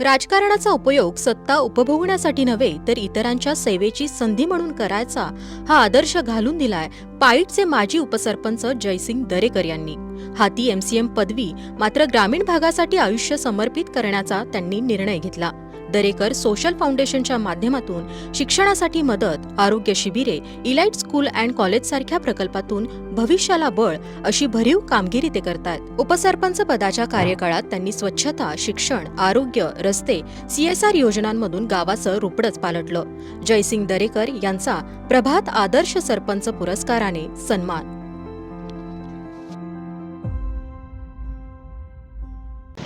राजकारणाचा उपयोग सत्ता उपभोगण्यासाठी नव्हे तर इतरांच्या सेवेची संधी म्हणून करायचा हा आदर्श घालून दिलाय पाईटचे माजी उपसरपंच जयसिंग दरेकर यांनी. हाती एमसीएम पदवी मात्र ग्रामीण भागासाठी आयुष्य समर्पित करण्याचा त्यांनी निर्णय घेतला. दरेकर सोशल फाउंडेशनच्या माध्यमातून शिक्षणासाठी मदत आरोग्य शिबिरे इलाइट स्कूल अँड कॉलेज सारख्या प्रकल्पातून भविष्याला बळ अशी भरीव कामगिरी ते करतात. उपसरपंच पदाच्या कार्यकाळात त्यांनी स्वच्छता शिक्षण आरोग्य रस्ते सीएसआर योजनांमधून गावाचं रुपडच पालटलं. जयसिंग दरेकर यांचा प्रभात आदर्श सरपंच पुरस्काराने सन्मान.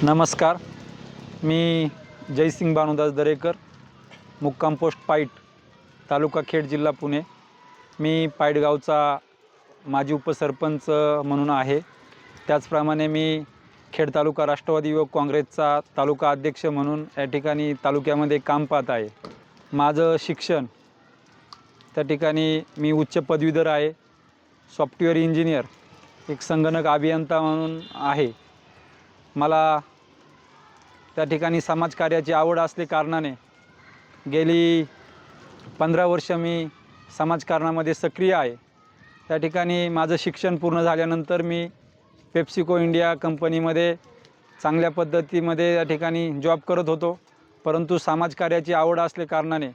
नमस्कार. मी जयसिंग भानुदास दरेकर मुक्काम पोस्ट पाईट तालुका खेड जिल्हा पुणे. मी पाईटगावचा माजी उपसरपंच म्हणून आहे. त्याचप्रमाणे मी खेड तालुका राष्ट्रवादी युवक काँग्रेसचा तालुका अध्यक्ष म्हणून या ठिकाणी तालुक्यामध्ये काम पाहत आहे. माझं शिक्षण त्या ठिकाणी मी उच्च पदवीधर आहे. सॉफ्टवेअर इंजिनियर एक संगणक अभियंता म्हणून आहे. मला त्या ठिकाणी समाजकार्याची आवड असल्या कारणाने गेली पंधरा वर्ष मी समाजकारणामध्ये सक्रिय आहे. त्या ठिकाणी माझं शिक्षण पूर्ण झाल्यानंतर मी पेप्सिको इंडिया कंपनीमध्ये चांगल्या पद्धतीमध्ये या ठिकाणी जॉब करत होतो. परंतु समाजकार्याची आवड असल्या कारणाने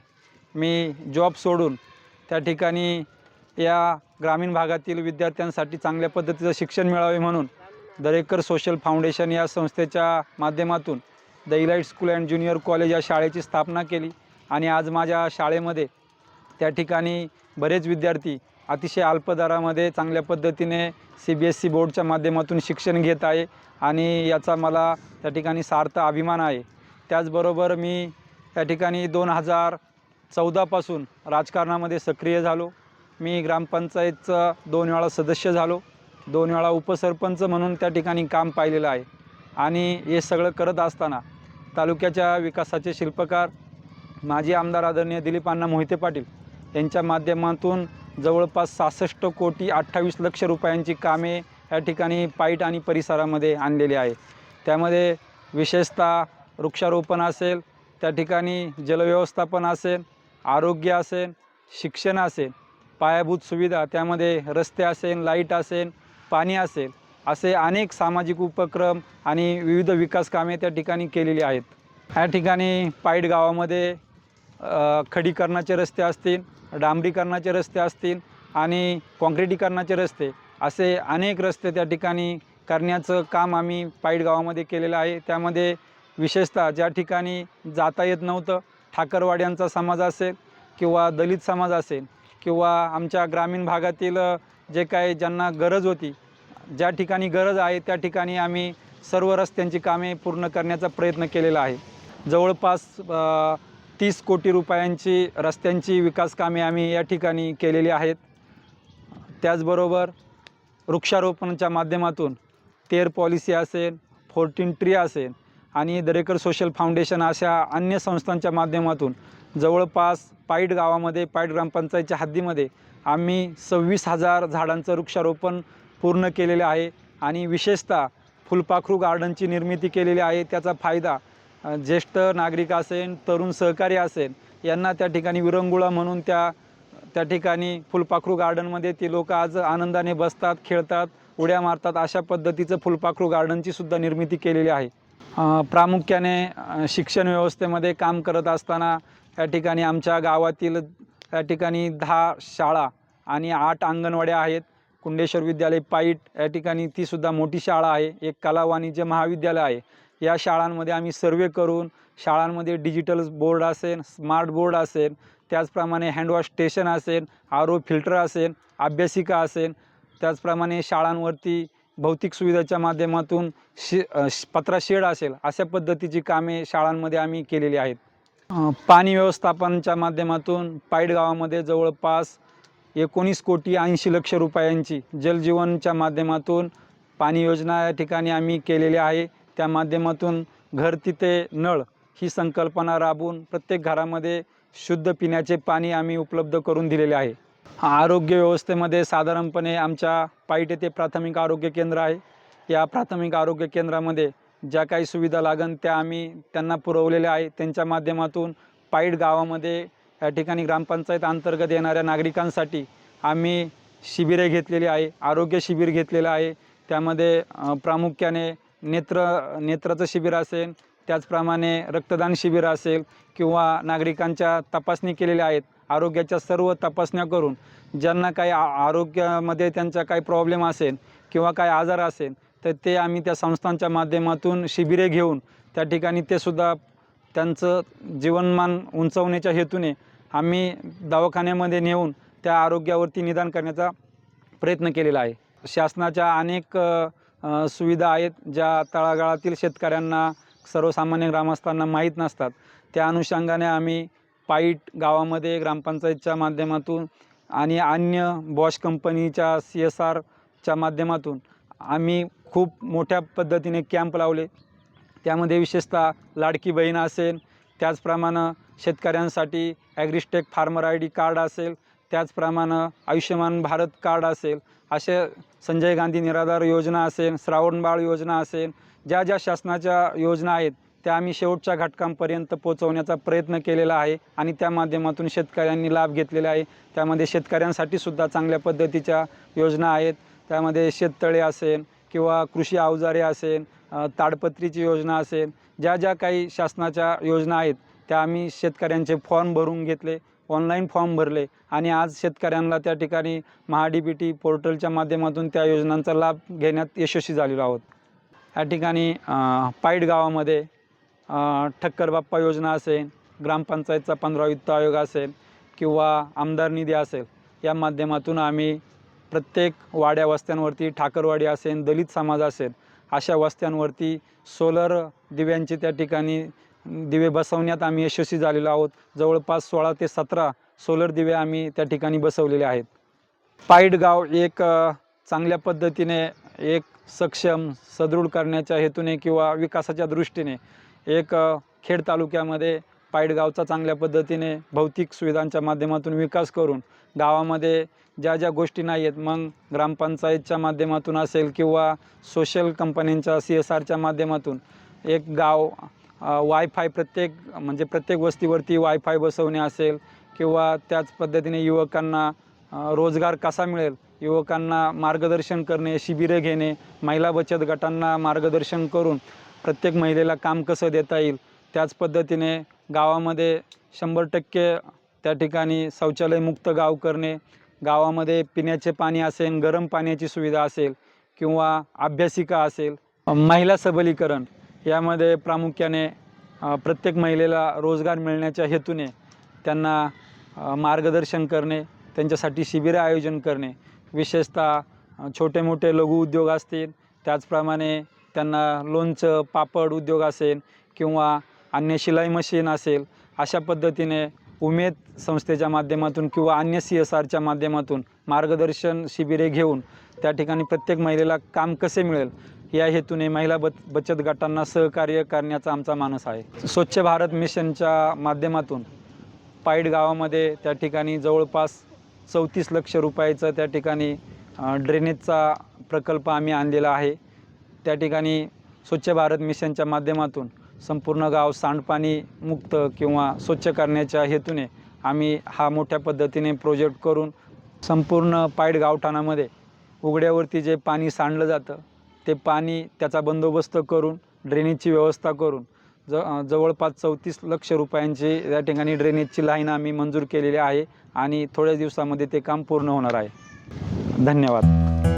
मी जॉब सोडून त्या ठिकाणी या ग्रामीण भागातील विद्यार्थ्यांसाठी चांगल्या पद्धतीचं शिक्षण मिळावे म्हणून दरेकर सोशल फाउंडेशन या संस्थेच्या माध्यमातून the elite school and junior college या शाळेची स्थापना केली. आणि आज माझ्या शाळेमध्ये त्या ठिकाणी बरेच विद्यार्थी अतिशय अल्प दरामध्ये चांगल्या पद्धतीने सी बी एस सी बोर्डच्या माध्यमातून शिक्षण घेत आहे आणि याचा मला त्या ठिकाणी सार्थ अभिमान आहे. त्याचबरोबर मी त्या ठिकाणी दोन हजार चौदापासून राजकारणामध्ये सक्रिय झालो. मी ग्रामपंचायतचं दोन वेळा सदस्य झालो. दोन वेळा उपसरपंच म्हणून त्या ठिकाणी काम पाहिलेलं आहे. आणि हे सगळं करत असताना तालुक्याच्या विकासाचे शिल्पकार माजी आमदार आदरणीय दिलीप अण्णा मोहिते पाटील यांच्या माध्यमातून जवळपास सहासष्ट कोटी अठ्ठावीस लक्ष रुपयांची कामे या ठिकाणी पाईट आणि परिसरामध्ये आणलेली आहे. त्यामध्ये विशेषतः वृक्षारोपण असेल त्या ठिकाणी जलव्यवस्थापन असेल आरोग्य असेल शिक्षण असेल पायाभूत सुविधा त्यामध्ये रस्ते असेल लाइट असेल पाणी असेल असे अनेक सामाजिक उपक्रम आणि विविध विकास कामे त्या ठिकाणी केलेली आहेत. ह्या ठिकाणी पाईट गावामध्ये खडीकरणाचे रस्ते असतील डांबरीकरणाचे रस्ते असतील आणि काँक्रिटीकरणाचे रस्ते असे अनेक रस्ते त्या ठिकाणी करण्याचं काम आम्ही पाईट गावामध्ये केलेलं आहे. त्यामध्ये विशेषतः ज्या ठिकाणी जाता येत नव्हतं ठाकरवाड्यांचा समाज असेल किंवा दलित समाज असेल किंवा आमच्या ग्रामीण भागातील जे काही ज्यांना गरज होती ज्या ठिकाणी गरज आहे त्या ठिकाणी आम्ही सर्व रस्त्यांची कामे पूर्ण करण्याचा प्रयत्न केलेला आहे. जवळपास तीस कोटी रुपयांची रस्त्यांची विकास कामे आम्ही या ठिकाणी केलेली आहेत. त्याचबरोबर वृक्षारोपणाच्या माध्यमातून तेर पॉलिसी असेल फोर्टीन ट्री असेल आणि दरेकर सोशल फाउंडेशन अशा अन्य संस्थांच्या माध्यमातून जवळपास पाईट गावामध्ये पाईट ग्रामपंचायतच्या हद्दीमध्ये आम्ही सव्वीस हजार झाडांचं वृक्षारोपण पूर्ण केलेले आहे आणि विशेषतः फुलपाखरू गार्डनची निर्मिती केलेली आहे. त्याचा फायदा ज्येष्ठ नागरिक असेल तरुण सहकारी असेल यांना त्या ठिकाणी विरंगुळा म्हणून त्या त्या ठिकाणी फुलपाखरू गार्डनमध्ये ती लोक आज आनंदाने बसतात खेळतात उड्या मारतात अशा पद्धतीचं फुलपाखरू गार्डनची सुद्धा निर्मिती केलेली आहे. प्रामुख्याने शिक्षण व्यवस्थेमध्ये काम करत असताना या ठिकाणी आमच्या गावातील या ठिकाणी दहा शाळा आणि आठ अंगणवाड्या आहेत. कुंडेश्वर विद्यालय पाईट या ठिकाणी तीसुद्धा मोठी शाळा आहे. एक कला वाणिज्य महाविद्यालय आहे या शाळांमध्ये आम्ही सर्वे करून शाळांमध्ये डिजिटल बोर्ड असेल स्मार्ट बोर्ड असेल त्याचप्रमाणे हँडवॉश स्टेशन असेल आर ओ फिल्टर असेल अभ्यासिका असेल त्याचप्रमाणे शाळांवरती भौतिक सुविधाच्या माध्यमातून शे पत्रा शेड असेल अशा पद्धतीची कामे शाळांमध्ये आम्ही केलेली आहेत. पाणी व्यवस्थापनच्या माध्यमातून पाईट गावामध्ये जवळपास एकोणीस कोटी ऐंशी लक्ष रुपयांची जलजीवनच्या माध्यमातून पाणी योजना या ठिकाणी आम्ही केलेली आहे. त्या माध्यमातून घर तिथे नळ ही संकल्पना राबवून प्रत्येक घरामध्ये शुद्ध पिण्याचे पाणी आम्ही उपलब्ध करून दिलेले आहे. आरोग्य व्यवस्थेमध्ये साधारणपणे आमच्या पाईट येथे प्राथमिक आरोग्य केंद्र आहे. या प्राथमिक आरोग्य केंद्रामध्ये ज्या काही सुविधा लागन त्या आम्ही त्यांना पुरवलेल्या आहे त्यांच्या माध्यमातून पाईट गावामध्ये या ठिकाणी ग्रामपंचायत अंतर्गत येणाऱ्या नागरिकांसाठी आम्ही शिबिरे घेतलेली आहे आरोग्य शिबिर घेतलेलं आहे. त्यामध्ये प्रामुख्याने नेत्र नेत्राचं शिबिर असेल त्याचप्रमाणे रक्तदान शिबिर असेल किंवा नागरिकांच्या तपासणी केलेल्या आहेत आरोग्याच्या सर्व तपासण्या करून ज्यांना काही आ आरोग्यामध्ये त्यांचा काही प्रॉब्लेम असेल किंवा काही आजार असेल तर ते आम्ही त्या संस्थांच्या माध्यमातून शिबिरे घेऊन त्या ठिकाणी ते सुद्धा त्यांचं जीवनमान उंचवण्याच्या हेतूने आम्ही दवाखान्यामध्ये नेऊन त्या आरोग्यावरती निदान करण्याचा प्रयत्न केलेला आहे. शासनाच्या अनेक सुविधा आहेत ज्या तळागाळातील शेतकऱ्यांना सर्वसामान्य ग्रामस्थांना माहीत नसतात. त्या अनुषंगाने आम्ही पाईट गावामध्ये ग्रामपंचायतच्या माध्यमातून आणि अन्य बॉश कंपनीच्या सी एस आरच्या माध्यमातून आम्ही खूप मोठ्या पद्धतीने कॅम्प लावले. त्यामध्ये विशेषतः लाडकी बहीण असेल त्याचप्रमाणे शेतकऱ्यांसाठी agristack farmer I D card असेल त्याचप्रमाणे आयुष्यमान भारत कार्ड असेल असे संजय गांधी निराधार योजना असेल श्रावणबाळ योजना असेल ज्या ज्या शासनाच्या योजना आहेत त्या आम्ही शेवटच्या घटकांपर्यंत पोहोचवण्याचा प्रयत्न केलेला आहे आणि त्या माध्यमातून शेतकऱ्यांनी लाभ घेतलेला आहे. त्यामध्ये शेतकऱ्यांसाठी सुद्धा चांगल्या पद्धतीच्या योजना आहेत. त्यामध्ये शेततळे असेल किंवा कृषी अवजारे असेल ताडपत्रीची योजना असेल ज्या ज्या काही शासनाच्या योजना आहेत त्या आम्ही शेतकऱ्यांचे फॉर्म भरून घेतले ऑनलाईन फॉर्म भरले आणि आज शेतकऱ्यांना त्या ठिकाणी महा डी बी टी पोर्टलच्या माध्यमातून त्या योजनांचा लाभ घेण्यात यशस्वी झालेलो आहोत. या ठिकाणी पाईड पाईट गावामध्ये ठक्कर बाप्पा योजना असेल ग्रामपंचायतचा पंधरा वित्त आयोग असेल किंवा आमदार निधी असेल या माध्यमातून आम्ही प्रत्येक वाड्या वस्त्यांवरती ठाकरवाडी असेल दलित समाज असेल अशा वस्त्यांवरती सोलर दिव्यांचे त्या ठिकाणी दिवे बसवण्यात आम्ही यशस्वी झालेलो आहोत. जवळपास सोळा ते सतरा सोलर दिवे आम्ही त्या ठिकाणी बसवलेले आहेत. पाईटगाव एक चांगल्या पद्धतीने एक सक्षम सदृढ करण्याच्या हेतूने किंवा विकासाच्या दृष्टीने एक खेड तालुक्यामध्ये पाईटगावचा चांगल्या पद्धतीने भौतिक सुविधांच्या माध्यमातून विकास करून गावामध्ये ज्या ज्या गोष्टी नाही आहेत मग ग्रामपंचायतच्या माध्यमातून असेल किंवा सोशल कंपन्यांच्या सी एस आरच्या माध्यमातून एक गाव वायफाय प्रत्येक म्हणजे प्रत्येक वस्तीवरती वायफाय बसवणे असेल किंवा त्याच पद्धतीने युवकांना रोजगार कसा मिळेल? युवकांना मार्गदर्शन करणे शिबिरे घेणे महिला बचत गटांना मार्गदर्शन करून प्रत्येक महिलेला काम कसं देता येईल? त्याच पद्धतीने गावामध्ये शंभर टक्के त्या ठिकाणी शौचालयमुक्त गाव करणे गावामध्ये पिण्याचे पाणी असेल गरम पाण्याची सुविधा असेल किंवा अभ्यासिका असेल महिला सबलीकरण यामध्ये प्रामुख्याने प्रत्येक महिलेला रोजगार मिळण्याच्या हेतूने त्यांना मार्गदर्शन करणे त्यांच्यासाठी शिबिरं आयोजन करणे. विशेषतः छोटे मोठे लघु उद्योग असतील त्याचप्रमाणे त्यांना लोणचं पापड उद्योग असेल किंवा अन्य शिलाई मशीन असेल अशा पद्धतीने उमेद संस्थेच्या माध्यमातून किंवा अन्य सी एस आरच्या माध्यमातून मार्गदर्शन शिबिरे घेऊन त्या ठिकाणी प्रत्येक महिलेला काम कसे मिळेल या हेतूने महिला बच बचत गटांना सहकार्य करण्याचा आमचा मानस आहे. स्वच्छ भारत मिशनच्या माध्यमातून पाईड गावामध्ये त्या ठिकाणी जवळपास चौतीस लक्ष रुपयाचं त्या ठिकाणी ड्रेनेजचा प्रकल्प आम्ही आणलेला आहे. त्या ठिकाणी स्वच्छ भारत मिशनच्या माध्यमातून संपूर्ण गाव सांडपाणी मुक्त किंवा स्वच्छ करण्याच्या हेतूने आम्ही हा मोठ्या पद्धतीने प्रोजेक्ट करून संपूर्ण पायड गावठाणामध्ये उघड्यावरती जे पाणी सांडलं जातं ते पाणी त्याचा बंदोबस्त करून ड्रेनेजची व्यवस्था करून ज जवळपास चौतीस लक्ष रुपयांची या ठिकाणी ड्रेनेजची लाईन आम्ही मंजूर केलेली आहे आणि थोड्याच दिवसामध्ये ते काम पूर्ण होणार आहे. धन्यवाद.